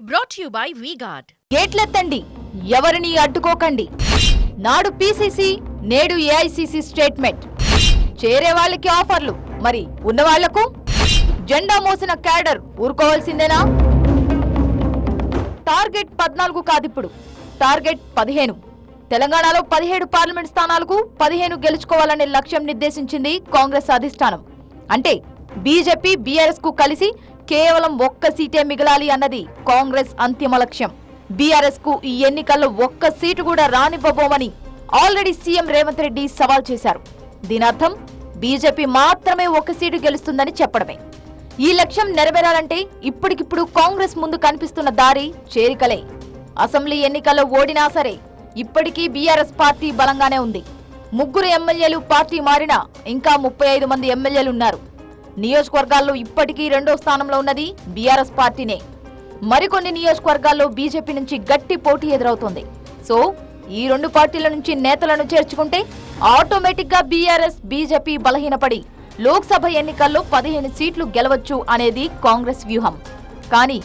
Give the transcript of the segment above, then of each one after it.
Brought you by V Guard గేట్లెత్తండి. ఎవరిని అడ్డుకోకండి. నాడు పీసీసీ నేడు ఏఐసీసీ స్టేట్మెంట్ చేరే వాళ్ళకి ఆఫర్లు. మరి ఉన్న వాళ్ళకు జెండా మోసిన క్యాడర్ ఊరుకోవాల్సిందేనా? టార్గెట్ పద్నాలుగు కాదిప్పుడు. టార్గెట్ పదిహేను. తెలంగాణలో పదిహేడు పార్లమెంట్ స్థానాలకు పదిహేను గెలుచుకోవాలనే లక్ష్యం నిర్దేశించింది కాంగ్రెస్ అధిష్టానం. అంటే బీజేపీ బీఆర్ఎస్కు కలిసి కేవలం ఒక్క సీటే మిగలాలి అన్నది కాంగ్రెస్ అంతిమ లక్ష్యం. బీఆర్ఎస్కు ఈ ఎన్నికల్లో ఒక్క సీటు కూడా రానివ్వబోమని ఆల్రెడీ సీఎం రేవంత్ రెడ్డి సవాల్ చేశారు. దీనర్థం బీజేపీ మాత్రమే ఒక సీటు గెలుస్తుందని చెప్పడమే. ఈ లక్ష్యం నెరవేరాలంటే ఇప్పటికిప్పుడు కాంగ్రెస్ ముందు కనిపిస్తున్న దారి చేరికలే. అసెంబ్లీ ఎన్నికల్లో ఓడినా సరే ఇప్పటికీ బీఆర్ఎస్ పార్టీ బలంగానే ఉంది. ముగ్గురు ఎమ్మెల్యేలు పార్టీ మారినా ఇంకా ముప్పై ఐదు మంది ఎమ్మెల్యేలు ఉన్నారు. నియోజకవర్గాల్లో ఇప్పటికీ రెండో స్థానంలో ఉన్నది బీఆర్ఎస్ పార్టీనే. మరికొన్ని నియోజకవర్గాల్లో బీజేపీ నుంచి గట్టి పోటీ ఎదురవుతోంది. సో ఈ రెండు పార్టీల నుంచి నేతలను చేర్చుకుంటే ఆటోమేటిక్గా బీఆర్ఎస్ బీజేపీ బలహీనపడి లోక్సభ ఎన్నికల్లో పదిహేను సీట్లు గెలవచ్చు అనేది కాంగ్రెస్ వ్యూహం. కానీ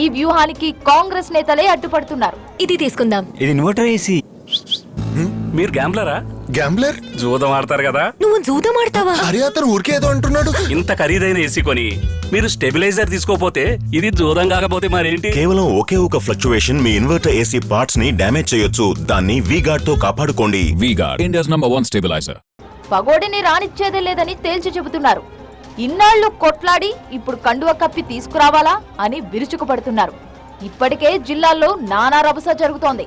ఈ వ్యూహానికి కాంగ్రెస్ నేతలే అడ్డుపడుతున్నారు. ఇది తీసుకుందాం. ఇది ఇన్వర్టర్ ఏసీ మీరు గ్యాంబ్లరా? గ్యాంబ్లర్? జూదం ఆడతారు కదా. నువ్వు జూదం ఆడతావా? అరే అతను ఊరికే ఏదో అంటున్నాడు. ఇంత ఖరీదైన ఏసీ కొని మీరు స్టెబిలైజర్ తీసుకోపోతే ఇది జూదం కాకపోతే మరేంటి? కేవలం ఒకే ఒక ఫ్లక్చువేషన్ మీ ఇన్వర్టర్ ఏసీ పార్ట్స్ని డ్యామేజ్ చేయొచ్చు. దాన్ని వీగార్డ్తో కాపాడుకోండి. V-Guard, India's number one stabilizer. పగోడిని రానిచ్చేదే లేదని తేల్చి చెబుతున్నారు. ఇన్నాళ్ళు కొట్లాడి ఇప్పుడు కండువ కప్పి తీసుకురావాలా అని విరుచుకుపడుతున్నారు. ఇప్పటికే జిల్లాల్లో నానా రభస జరుగుతోంది.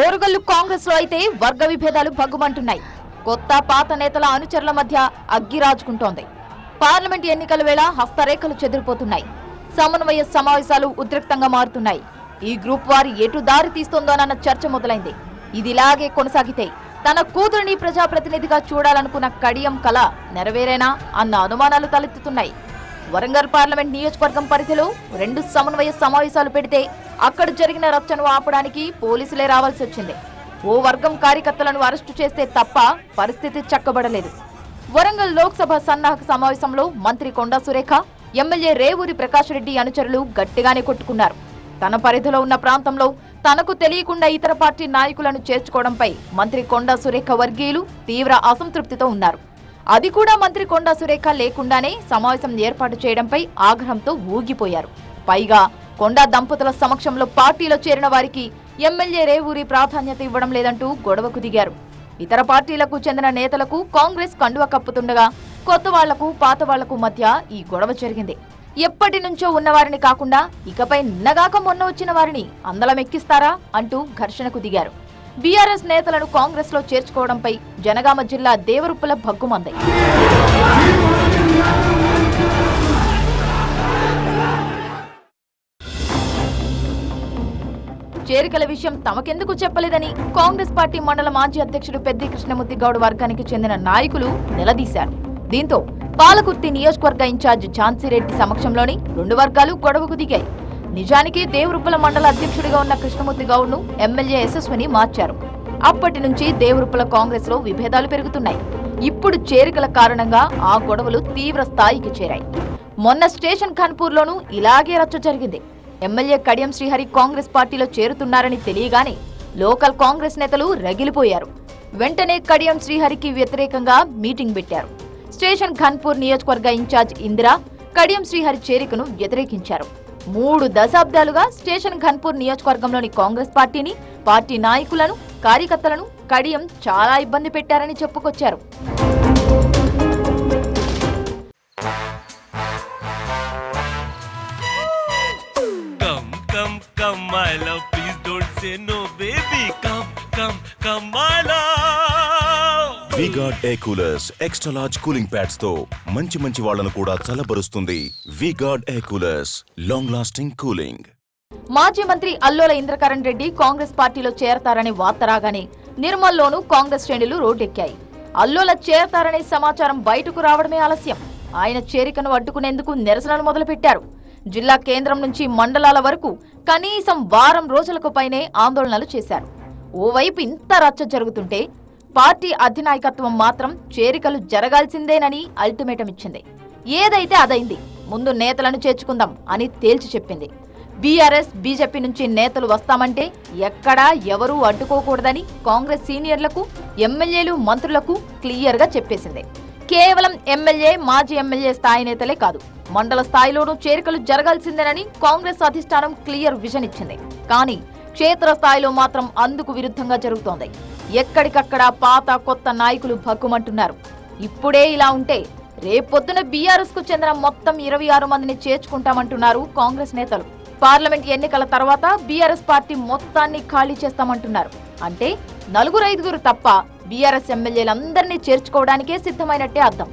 ఓరుగల్లు కాంగ్రెస్లో అయితే వర్గ విభేదాలు భగ్గుమంటున్నాయి. కొత్త పాత నేతల అనుచరుల మధ్య అగ్గిరాజుకుంటోంది. పార్లమెంట్ ఎన్నికల వేళ హస్తరేఖలు చెదిరిపోతున్నాయి. సమన్వయ సమావేశాలు ఉద్రిక్తంగా మారుతున్నాయి. ఈ గ్రూప్ వారి ఎటు దారి తీస్తోందోనన్న చర్చ మొదలైంది. ఇదిలాగే కొనసాగితే తన కూతురిని ప్రజాప్రతినిధిగా చూడాలనుకున్న కడియం కళ నెరవేరేనా అన్న అనుమానాలు తలెత్తుతున్నాయి. వరంగల్ పార్లమెంట్ నియోజకవర్గం పరిధిలో రెండు సమన్వయ సమావేశాలు పెడితే అక్కడ జరిగిన రచ్చను ఆపడానికి పోలీసులే రావాల్సి వచ్చింది. ఓ వర్గం కార్యకర్తలను అరెస్టు చేస్తే తప్ప పరిస్థితి చక్కబడలేదు. వరంగల్ లోక్సభ సన్నాహక సమావేశంలో మంత్రి కొండా సురేఖ ఎమ్మెల్యే రేవూరి ప్రకాష్ రెడ్డి అనుచరులు గట్టిగానే కొట్టుకున్నారు. తన పరిధిలో ఉన్న ప్రాంతంలో తనకు తెలియకుండా ఇతర పార్టీ నాయకులను చేర్చుకోవడంపై మంత్రి కొండా సురేఖ వర్గీయులు తీవ్ర అసంతృప్తితో ఉన్నారు. అది కూడా మంత్రి కొండా సురేఖ లేకుండానే సమావేశం ఏర్పాటు చేయడంపై ఆగ్రహంతో ఊగిపోయారు. పైగా కొండా దంపతుల సమక్షంలో పార్టీలో చేరిన వారికి ఎమ్మెల్యే రేవూరి ప్రాధాన్యత ఇవ్వడం లేదంటూ గొడవకు దిగారు. ఇతర పార్టీలకు చెందిన నేతలకు కాంగ్రెస్ కండువ కప్పుతుండగా కొత్త వాళ్ళకు పాత వాళ్ళకు మధ్య ఈ గొడవ జరిగింది. ఎప్పటి నుంచో ఉన్నవారిని కాకుండా ఇకపై నిన్నగాక మొన్న వచ్చిన వారిని అందలమెక్కిస్తారా అంటూ ఘర్షణకు దిగారు. బీఆర్ఎస్ నేతలను కాంగ్రెస్లో చేర్చుకోవడంపై జనగామ జిల్లా దేవరుప్పుల భగ్గుమంది చేరికల విషయం తమకెందుకు చెప్పలేదని కాంగ్రెస్ పార్టీ మండల మాజీ అధ్యక్షుడు పెద్ది కృష్ణమూర్తి గౌడ్ వర్గానికి చెందిన నాయకులు నిలదీశారు. దీంతో పాలకుర్తి నియోజకవర్గ ఇన్ఛార్జ్ ఝాన్సీరెడ్డి సమక్షంలోని రెండు వర్గాలు గొడవకు దిగాయి. నిజానికి దేవరుప్పల మండల అధ్యక్షుడిగా ఉన్న కృష్ణమూర్తి గౌడ్ను ఎమ్మెల్యే యశస్విని మార్చారు. అప్పటి నుంచి దేవరుప్పల కాంగ్రెస్లో విభేదాలు పెరుగుతున్నాయి. ఇప్పుడు చేరికల కారణంగా ఆ గొడవలు తీవ్ర స్థాయికి చేరాయి. మొన్న స్టేషన్ ఖాన్పూర్లోనూ ఇలాగే రచ్చ జరిగింది. ఎమ్మెల్యే కడియం శ్రీహరి కాంగ్రెస్ పార్టీలో చేరుతున్నారని తెలియగానే లోకల్ కాంగ్రెస్ నేతలు రగిలిపోయారు. వెంటనే కడియం శ్రీహరికి వ్యతిరేకంగా మీటింగ్ పెట్టారు. స్టేషన్ ఖాన్పూర్ నియోజకవర్గ ఇన్ఛార్జ్ ఇందిరా కడియం శ్రీహరి చేరికను వ్యతిరేకించారు. మూడు దశాబ్దాలుగా స్టేషన్ ఖన్పూర్ నియోజకవర్గంలోని కాంగ్రెస్ పార్టీని పార్టీ నాయకులను కార్యకర్తలను కడియం చాలా ఇబ్బంది పెట్టారని చెప్పుకొచ్చారు Come, come, come, my love. Please don't say no, baby. Come, come, come, my. V Guard a coolers extra large cooling ప్యాడ్స్తో మంచి మంచి వాళ్ళను కూడా చల్లబరుస్తుంది V Guard a coolers long lasting cooling మాజీ మంత్రి అల్లోల ఇంద్రకరణ్ రెడ్డి కాంగ్రెస్ పార్టీలో చేరతారనే వార్త రాగానే నిర్మల్లోనూ కాంగ్రెస్ శ్రేణులు రోడ్డెక్కాయి. అల్లోల చేరతారనే సమాచారం బయటకు రావడమే ఆలస్యం. ఆయన చేరికను అడ్డుకునేందుకు నిరసనలు మొదలుపెట్టారు. జిల్లా కేంద్రం నుంచి మండలాల వరకు కనీసం వారం రోజులకు పైనే ఆందోళనలు చేశారు. ఓవైపు ఇంత రచ్చ జరుగుతుంటే పార్టీ అధినాయకత్వం మాత్రం చేరికలు జరగాల్సిందేనని అల్టిమేటం ఇచ్చింది. ఏదైతే అదైంది ముందు నేతలను చేర్చుకుందాం అని తేల్చి చెప్పింది. బీఆర్ఎస్ బీజేపీ నుంచి నేతలు వస్తామంటే ఎక్కడా ఎవరూ అడ్డుకోకూడదని కాంగ్రెస్ సీనియర్లకు ఎమ్మెల్యేలు మంత్రులకు క్లియర్గా చెప్పేసింది. కేవలం ఎమ్మెల్యే మాజీ ఎమ్మెల్యే స్థాయి నేతలే కాదు మండల స్థాయిలోనూ చేరికలు జరగాల్సిందేనని కాంగ్రెస్ అధిష్టానం క్లియర్ విజన్ ఇచ్చింది. కానీ క్షేత్ర స్థాయిలో మాత్రం అందుకు విరుద్ధంగా జరుగుతోంది. ఎక్కడికక్కడ పాత కొత్త నాయకులు భగ్గుమంటున్నారు ఇప్పుడే ఇలా ఉంటే రేపొద్దున బీఆర్ఎస్కు చెందిన మొత్తం ఇరవై ఆరు మందిని చేర్చుకుంటామంటున్నారు కాంగ్రెస్ నేతలు. పార్లమెంట్ ఎన్నికల తర్వాత బీఆర్ఎస్ పార్టీ మొత్తాన్ని ఖాళీ చేస్తామంటున్నారు. అంటే నలుగురు ఐదుగురు తప్ప బీఆర్ఎస్ ఎమ్మెల్యేలందరినీ చేర్చుకోవడానికే సిద్ధమైనట్టే అర్థం.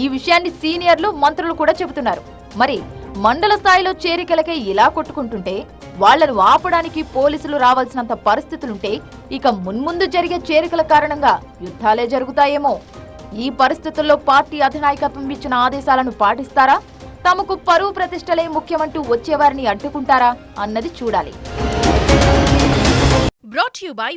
ఈ విషయాన్ని సీనియర్లు మంత్రులు కూడా చెబుతున్నారు. మరి మండల స్థాయిలో చేరికలకే ఇలా కొట్టుకుంటుంటే వాళ్ళను ఆపడానికి పోలీసులు రావాల్సినంత పరిస్థితులుంటే ఇక మున్ముందు జరిగే చేరికల కారణంగా యుద్ధాలే జరుగుతాయేమో. ఈ పరిస్థితుల్లో పార్టీ అధినాయకత్వం ఇచ్చిన ఆదేశాలను పాటిస్తారా? తమకు పరువు ప్రతిష్టలే ముఖ్యమంటూ వచ్చేవారిని అడ్డుకుంటారా? అన్నది చూడాలి. Brought to you by